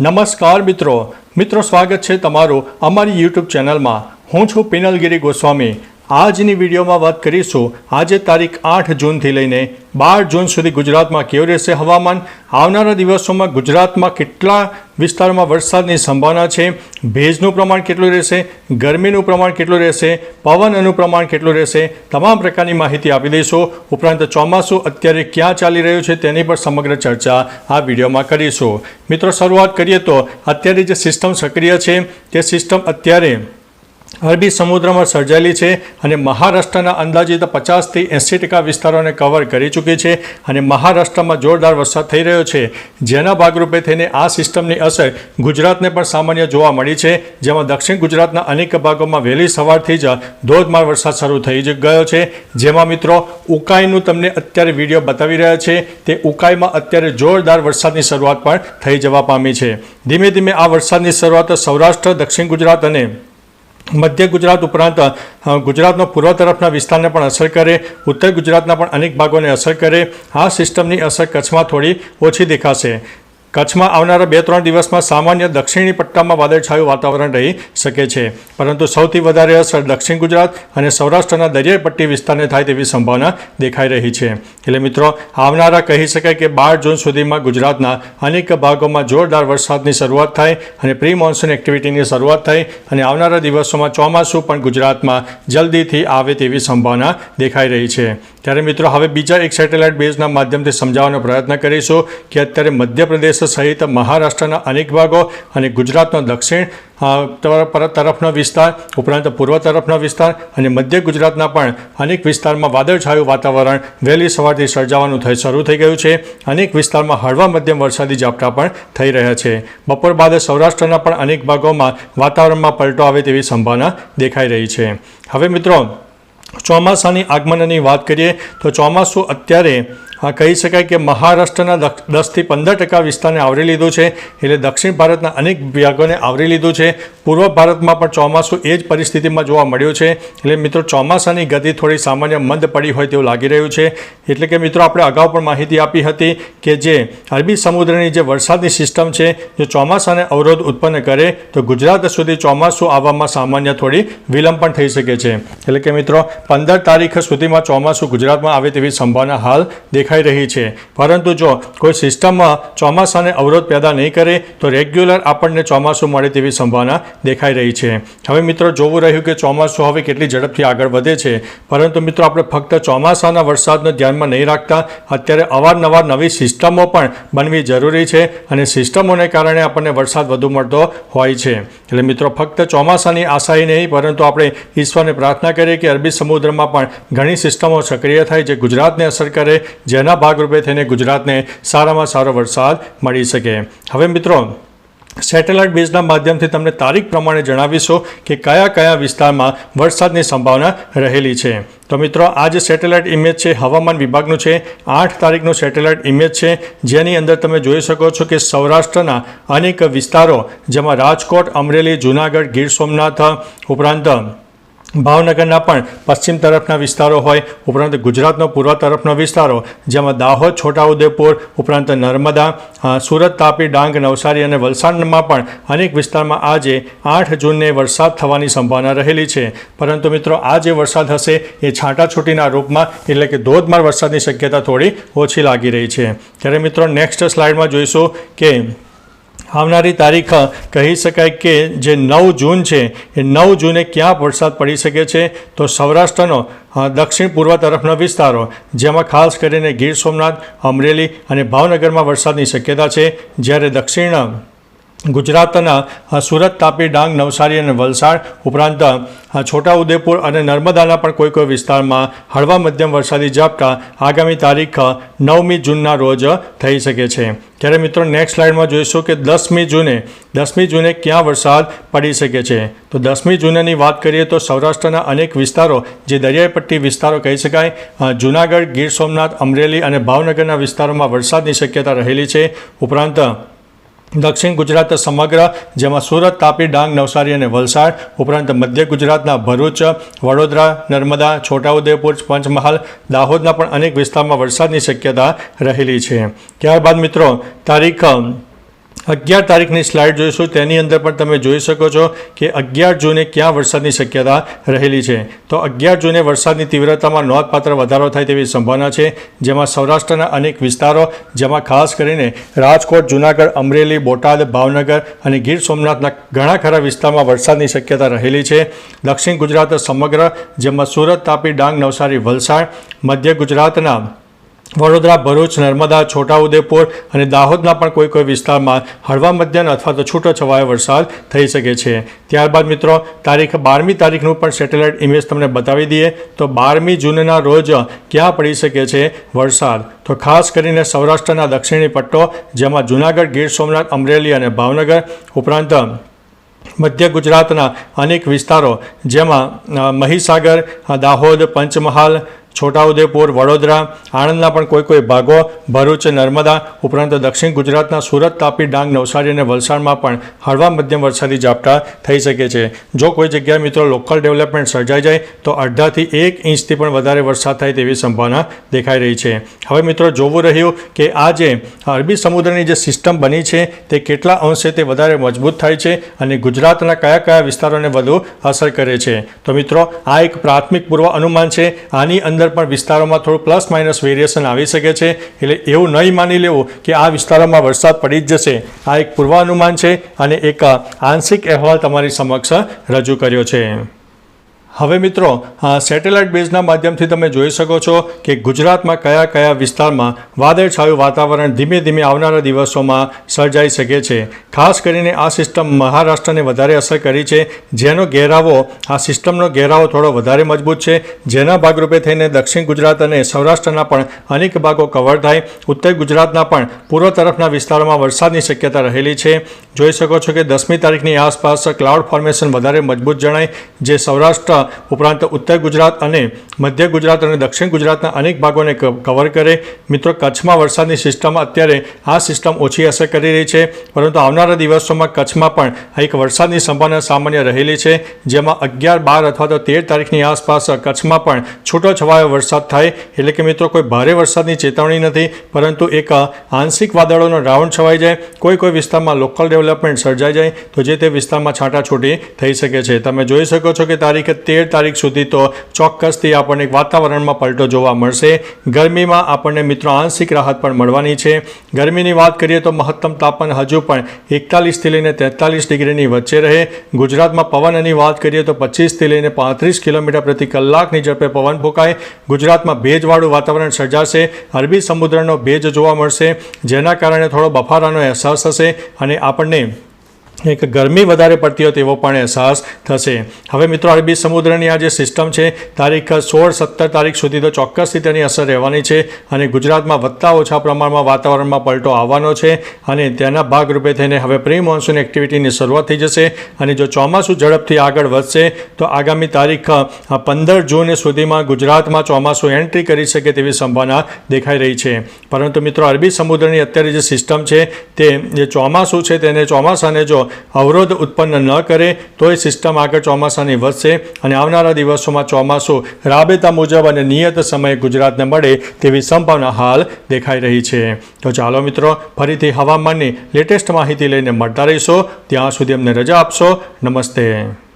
નમસ્કાર મિત્રો. મિત્રો સ્વાગત છે તમારું અમારી યુટ્યુબ ચેનલમાં. હું છું પિનલગીરી ગોસ્વામી. આજની વિડીયોમાં વાત કરીશું, આજે તારીખ આઠ જૂનથી લઈને બાર જૂન સુધી ગુજરાતમાં કેવું રહેશે હવામાન? આવનારા દિવસોમાં ગુજરાતમાં કેટલા વિસ્તારોમાં વરસાદની સંભાવના છે? ભેજનું પ્રમાણ કેટલું રહેશે? ગરમીનું પ્રમાણ કેટલું રહેશે? પવનનું પ્રમાણ કેટલું રહેશે? તમામ પ્રકારની માહિતી આપી દઈશું. ઉપરાંત ચોમાસું અત્યારે ક્યાં ચાલી રહ્યું છે તેની પર સમગ્ર ચર્ચા આ વિડીયોમાં કરીશું. મિત્રો, શરૂઆત કરીએ તો અત્યારે જે સિસ્ટમ સક્રિય છે, તે સિસ્ટમ અત્યારે અરબી સમુદ્રમાં સર્જાયેલી છે અને મહારાષ્ટ્રના અંદાજિત પચાસથી એંસી ટકા વિસ્તારોને કવર કરી ચૂકી છે અને મહારાષ્ટ્રમાં જોરદાર વરસાદ થઈ રહ્યો છે. જેના ભાગરૂપે થઈને આ સિસ્ટમની અસર ગુજરાતને પણ સામાન્ય જોવા મળી છે. જેમાં દક્ષિણ ગુજરાતના અનેક ભાગોમાં વહેલી સવારથી જ ધોધમાર વરસાદ શરૂ થઈ ગયો છે. જેમાં મિત્રો, ઉકાઈનું તમને અત્યારે વીડિયો બતાવી રહ્યા છે તે ઉકાઈમાં અત્યારે જોરદાર વરસાદની શરૂઆત પણ થઈ જવા પામી છે. ધીમે ધીમે આ વરસાદની શરૂઆત સૌરાષ્ટ્ર, દક્ષિણ ગુજરાત અને મધ્ય ગુજરાત ઉપરાંત ગુજરાતનો પૂર્વ તરફના વિસ્તારને પણ અસર કરે, ઉત્તર ગુજરાતના પણ અનેક ભાગોને અસર કરે. આ સિસ્ટમની અસર કચ્છમાં થોડી ઓછી દેખાશે. કચ્છમાં આવનારા બે ત્રણ દિવસમાં સામાન્ય દક્ષિણી પટ્ટામાં વાદળછાયું વાતાવરણ રહી શકે છે. પરંતુ સૌથી વધારે અસર દક્ષિણ ગુજરાત અને સૌરાષ્ટ્રના દરિયાઈ પટ્ટી વિસ્તારને થાય તેવી સંભાવના દેખાઈ રહી છે. એટલે મિત્રો, આવનારા કહી શકાય કે બાર જૂન સુધીમાં ગુજરાતના અનેક ભાગોમાં જોરદાર વરસાદની શરૂઆત થાય અને પ્રી મોન્સૂન એક્ટિવિટીની શરૂઆત થાય અને આવનારા દિવસોમાં ચોમાસું પણ ગુજરાતમાં જલ્દીથી આવે તેવી સંભાવના દેખાઈ રહી છે. ત્યારે મિત્રો, હવે બીજા એક સેટેલાઇટ બેઝના માધ્યમથી સમજાવવાનો પ્રયત્ન કરીશું કે અત્યારે મધ્યપ્રદેશ સહિત મહારાષ્ટ્રના અનેક ભાગો અને ગુજરાતનો દક્ષિણ તરફનો વિસ્તાર, ઉપરાંત પૂર્વ તરફનો વિસ્તાર અને મધ્ય ગુજરાતના પણ અનેક વિસ્તારમાં વાદળછાયું વાતાવરણ વહેલી સવારથી સર્જાવાનું થઈ, શરૂ થઈ ગયું છે. અનેક વિસ્તારમાં હળવા મધ્યમ વરસાદી ઝાપટા પણ થઈ રહ્યા છે. બપોર બાદ સૌરાષ્ટ્રના પણ અનેક ભાગોમાં વાતાવરણમાં પલટો આવે તેવી સંભાવના દેખાઈ રહી છે. હવે મિત્રો, ચોમાસાની આગમનની વાત કરીએ તો ચોમાસું અત્યારે આ કહી શકાય કે મહારાષ્ટ્રના દસથી પંદર ટકા વિસ્તારને આવરી લીધું છે, એટલે દક્ષિણ ભારતના અનેક ભાગોને આવરી લીધું છે. પૂર્વ ભારતમાં પણ ચોમાસું એ જ પરિસ્થિતિમાં જોવા મળ્યું છે. એટલે મિત્રો, ચોમાસાની ગતિ થોડી સામાન્ય મંદ પડી હોય તેવું લાગી રહ્યું છે. એટલે કે મિત્રો, આપણે અગાઉ પણ માહિતી આપી હતી કે જે અરબી સમુદ્રની જે વરસાદની સિસ્ટમ છે, જો ચોમાસાને અવરોધ ઉત્પન્ન કરે, તો ગુજરાત સુધી ચોમાસું આવવામાં સામાન્ય થોડી વિલંબ પણ થઈ શકે છે. એટલે કે મિત્રો, પંદર તારીખ સુધીમાં ચોમાસું ગુજરાતમાં આવે તેવી સંભાવના હાલ દેખાઈ રહી છે. પરંતુ જો કોઈ સિસ્ટમમાં ચોમાસાને અવરોધ પેદા નહીં કરે, તો રેગ્યુલર આપણને ચોમાસું મળે તેવી સંભાવના દેખાઈ રહી છે. હવે મિત્રો, જોવું રહ્યું કે ચોમાસું હવે કેટલી ઝડપથી આગળ વધે છે. પરંતુ મિત્રો, આપણે ફક્ત ચોમાસાના વરસાદને ધ્યાનમાં નહીં રાખતા, અત્યારે અવારનવાર નવી સિસ્ટમો પણ બનવી જરૂરી છે અને સિસ્ટમોને કારણે આપણને વરસાદ વધુ મળતો હોય છે. એટલે મિત્રો, ફક્ત ચોમાસાની આશાએ નહીં, પરંતુ આપણે ઈશ્વરને પ્રાર્થના કરીએ કે અરબી સમુદ્રમાં પણ ઘણી સિસ્ટમો સક્રિય થાય, જે ગુજરાતને અસર કરે જેના ભાગરૂપે થઈને ગુજરાતને સારામાં સારો વરસાદ મળી શકે. હવે મિત્રો, સેટેલાઇટ બેઝના માધ્યમથી તમને તારીખ પ્રમાણે જણાવીશું કે કયા કયા વિસ્તારમાં વરસાદની સંભાવના રહેલી છે. તો મિત્રો, આ જે સેટેલાઇટ ઇમેજ છે, હવામાન વિભાગનું છે, આઠ તારીખનું સેટેલાઇટ ઇમેજ છે, જેની અંદર તમે જોઈ શકો છો કે સૌરાષ્ટ્રના અનેક વિસ્તારો, જેમાં રાજકોટ, અમરેલી, જૂનાગઢ, ગીર સોમનાથ ઉપરાંત ભાવનગરના પણ પશ્ચિમ તરફના વિસ્તારો હોય, ઉપરાંત ગુજરાતનો પૂર્વ તરફનો વિસ્તારો, જેમાં દાહોદ, છોટાઉદેપુર, ઉપરાંત નર્મદા સુરત, તાપી, ડાંગ, નવસારી અને વલસાડમાં પણ અનેક વિસ્તારમાં આજે આઠ જૂનને વરસાદ થવાની સંભાવના રહેલી છે. પરંતુ મિત્રો, આ જે વરસાદ હશે, એ છાંટાછૂટીના રૂપમાં, એટલે કે ધોધમાર વરસાદની શક્યતા થોડી ઓછી લાગી રહી છે. ત્યારે મિત્રો નેક્સ્ટ સ્લાઇડમાં જોઈશું કે આવનારી તારીખ કહી શકાય કે જે નવ જૂન છે, એ નવ જૂને ક્યાં વરસાદ પડી શકે છે, તો સૌરાષ્ટ્રનો દક્ષિણ પૂર્વ તરફના વિસ્તારો, જેમાં ખાસ કરીને ગીર સોમનાથ, અમરેલી અને ભાવનગરમાં વરસાદની શક્યતા છે, જ્યારે દક્ષિણ ગુજરાતના સુરત તાપી, ડાંગ, નવસારી અને વલસાડ ઉપરાંત છોટાઉદેપુર અને નર્મદાના પણ કોઈ કોઈ વિસ્તારમાં હળવા મધ્યમ વરસાદી ઝાપટા આગામી તારીખ નવમી જૂનના રોજ થઈ શકે છે. ત્યારે મિત્રો નેક્સ્ટ સ્લાઇડમાં જોઈશું કે દસમી જૂને દસમી જૂને ક્યાં વરસાદ પડી શકે છે. તો દસમી જૂનેની વાત કરીએ તો સૌરાષ્ટ્રના અનેક વિસ્તારો, જે દરિયાઈ પટ્ટી વિસ્તારો કહી શકાય જૂનાગઢ, ગીર સોમનાથ, અમરેલી અને ભાવનગરના વિસ્તારોમાં વરસાદની શક્યતા રહેલી છે. ઉપરાંત દક્ષિણ ગુજરાત સમગ્ર, જેમાં સુરત, તાપી, ડાંગ, નવસારી અને વલસાડ, ઉપરાંત મધ્ય ગુજરાતના ભરૂચ, વડોદરા, નર્મદા, છોટાઉદેપુર, પંચમહાલ, દાહોદના પણ અનેક વિસ્તારમાં વરસાદની શક્યતા રહેલી છે. ત્યારબાદ મિત્રો, તારીખ અગિયાર તારીખની સ્લાઇડ જોઈશું. તેની અંદર પણ તમે જોઈ શકો છો કે અગિયાર જૂને ક્યાં વરસાદની શક્યતા રહેલી છે. તો અગિયાર જૂને વરસાદની તીવ્રતામાં નોંધપાત્ર વધારો થાય તેવી સંભાવના છે. જેમાં સૌરાષ્ટ્રના અનેક વિસ્તારો, જેમાં ખાસ કરીને રાજકોટ, જૂનાગઢ, અમરેલી, બોટાદ, ભાવનગર અને ગીર સોમનાથના ઘણા ખરા વિસ્તારમાં વરસાદની શક્યતા રહેલી છે. દક્ષિણ ગુજરાત સમગ્ર, જેમાં સુરત તાપી ડાંગ નવસારી વલસાડ, મધ્ય ગુજરાતના વડોદરા, ભરૂચ, નર્મદા, છોટાઉદેપુર અને દાહોદના પણ કોઈ કોઈ વિસ્તારમાં હળવા મધ્યમ અથવા તો છૂટો છવાયો વરસાદ થઈ શકે છે. ત્યારબાદ મિત્રો, તારીખ બારમી તારીખનું પણ સેટેલાઇટ ઇમેજ તમને બતાવી દઈએ. તો બારમી જૂનના રોજ ક્યાં પડી શકે છે વરસાદ? તો ખાસ કરીને સૌરાષ્ટ્રના દક્ષિણી પટ્ટો, જેમાં જૂનાગઢ, ગીર સોમનાથ, અમરેલી અને ભાવનગર, ઉપરાંત મધ્ય ગુજરાતના અનેક વિસ્તારો, જેમાં મહીસાગર દાહોદ, પંચમહાલ છોટાઉદેપુર, વડોદરા, આણંદના પણ કોઈ કોઈ ભાગો ભરૂચ, નર્મદા, ઉપરાંત દક્ષિણ ગુજરાતના સુરત, તાપી, ડાંગ, નવસારી અને વલસાડમાં પણ હળવા મધ્યમ વરસાદી ઝાપટા થઈ શકે છે. જો કોઈ જગ્યાએ મિત્રો લોકલ ડેવલપમેન્ટ સર્જાઈ જાય, તો અડધાથી એક ઇંચથી પણ વધારે વરસાદ થાય તેવી સંભાવના દેખાઈ રહી છે. હવે મિત્રો જોવું રહ્યું કે આ જે અરબી સમુદ્રની જે સિસ્ટમ બની છે, તે કેટલા અંશે તે વધારે મજબૂત થાય છે અને ગુજરાતના કયા કયા વિસ્તારોને વધુ અસર કરે છે. તો મિત્રો, આ એક પ્રાથમિક પૂર્વ અનુમાન છે. આની અંદર પણ વિસ્તારોમાં થોડું પ્લસ માઇનસ વેરિએશન આવી શકે છે. એટલે એવું નહીં માની લેવું કે આ વિસ્તારોમાં વરસાદ પડી જ જશે. આ એક પૂર્વાનુમાન છે અને એક આંશિક અહેવાલ તમારી સમક્ષ રજૂ કર્યો છે. હવે મિત્રો સેટેલાઇટ બેઝના માધ્યમથી તમે જોઈ શકો છો કે ગુજરાતમાં કયા કયા વિસ્તારમાં વાદળછાયું વાતાવરણ ધીમે ધીમે આવનારા દિવસોમાં સર્જાઈ શકે છે. ખાસ કરીને આ સિસ્ટમ મહારાષ્ટ્રને વધારે અસર કરી છે. જેનો ઘેરાવો, આ સિસ્ટમનો ઘેરાવો થોડો વધારે મજબૂત છે. જેના ભાગરૂપે થઈને દક્ષિણ ગુજરાત અને સૌરાષ્ટ્રના પણ અનેક ભાગો કવર થાય. ઉત્તર ગુજરાતના પણ પૂર્વ તરફના વિસ્તારોમાં વરસાદની શક્યતા રહેલી છે. જોઈ શકો છો કે દસમી તારીખની આસપાસ ક્લાઉડ ફોર્મેશન વધારે મજબૂત જણાય. જે સૌરાષ્ટ્ર ઉપરાંત ઉત્તર ગુજરાત અને મધ્ય ગુજરાત અને દક્ષિણ ગુજરાતના અનેક ભાગોને કવર કરે. મિત્રો, કચ્છમાં વરસાદની સિસ્ટમ અત્યારે આ સિસ્ટમ ઓછી અસર કરી રહી છે, પરંતુ આવનારા દિવસોમાં કચ્છમાં પણ એક વરસાદની સંભાવના સામાન્ય રહેલી છે, જેમાં અગિયાર, બાર અથવા તો તેર તારીખની આસપાસ કચ્છમાં પણ છૂટો છવાયો વરસાદ થાય. એટલે કે મિત્રો, કોઈ ભારે વરસાદની ચેતવણી નથી, પરંતુ એક આંશિક વાદળોનો રાઉન્ડ છવાઈ જાય. કોઈ કોઈ વિસ્તારમાં લોકલ ડેવલપમેન્ટ સર્જાઈ જાય. તો જે તે વિસ્તારમાં છાંટાછૂટી થઈ શકે છે. તમે જોઈ શકો છો કે તારીખ તેર તારીખ સુધી તો ચોક્કસથી આપણને વાતાવરણમાં પલટો જોવા મળશે. ગરમીમાં આપણને મિત્રો આંશિક રાહત પણ મળવાની છે. ગરમીની વાત કરીએ તો મહત્તમ તાપમાન હજુ પણ એકતાલીસથી લઈને તેતાલીસ ડિગ્રીની વચ્ચે રહે. ગુજરાતમાં પવનની વાત કરીએ તો પચીસથી લઈને પાંત્રીસ કિલોમીટર પ્રતિ કલાકની ઝડપે પવન ફૂંકાય. ગુજરાતમાં ભેજવાળું વાતાવરણ સર્જાશે. અરબી સમુદ્રનો ભેજ જોવા મળશે. જેના કારણે થોડો બફારાનો અહેસાસ થશે અને આપણને એક ગરમી વધારે પડતી હોય તેવો પણ અહેસાસ થશે. હવે મિત્રો, અરબી સમુદ્રની આ જે સિસ્ટમ છે, તારીખ સોળ સત્તર તારીખ સુધી તો ચોક્કસથી તેની અસર રહેવાની છે અને ગુજરાતમાં વધતા ઓછા પ્રમાણમાં વાતાવરણમાં પલટો આવવાનો છે અને તેના ભાગરૂપે થઈને હવે પ્રી મોન્સૂન એક્ટિવિટીની શરૂઆત થઈ જશે અને જો ચોમાસું ઝડપથી આગળ વધશે, તો આગામી તારીખ પંદર જૂન સુધીમાં ગુજરાતમાં ચોમાસું એન્ટ્રી કરી શકે તેવી સંભાવના દેખાઈ રહી છે. પરંતુ મિત્રો, અરબી સમુદ્રની અત્યારે જે સિસ્ટમ છે, તે જે ચોમાસું છે, તેને ચોમાસાને જો અવરોધ ઉત્પન્ન ન કરે તો એ સિસ્ટમ આગળ ચોમાસાની વધશે અને આવનારા દિવસોમાં ચોમાસું રાબેતા મુજબ અને નિયત સમયે ગુજરાતને મળે તેવી સંભાવના હાલ દેખાઈ રહી છે. તો ચાલો મિત્રો, ફરીથી હવામાનની લેટેસ્ટ માહિતી લઈને મળતા રહીશો. ત્યાં સુધી અમને રજા આપશો. નમસ્તે.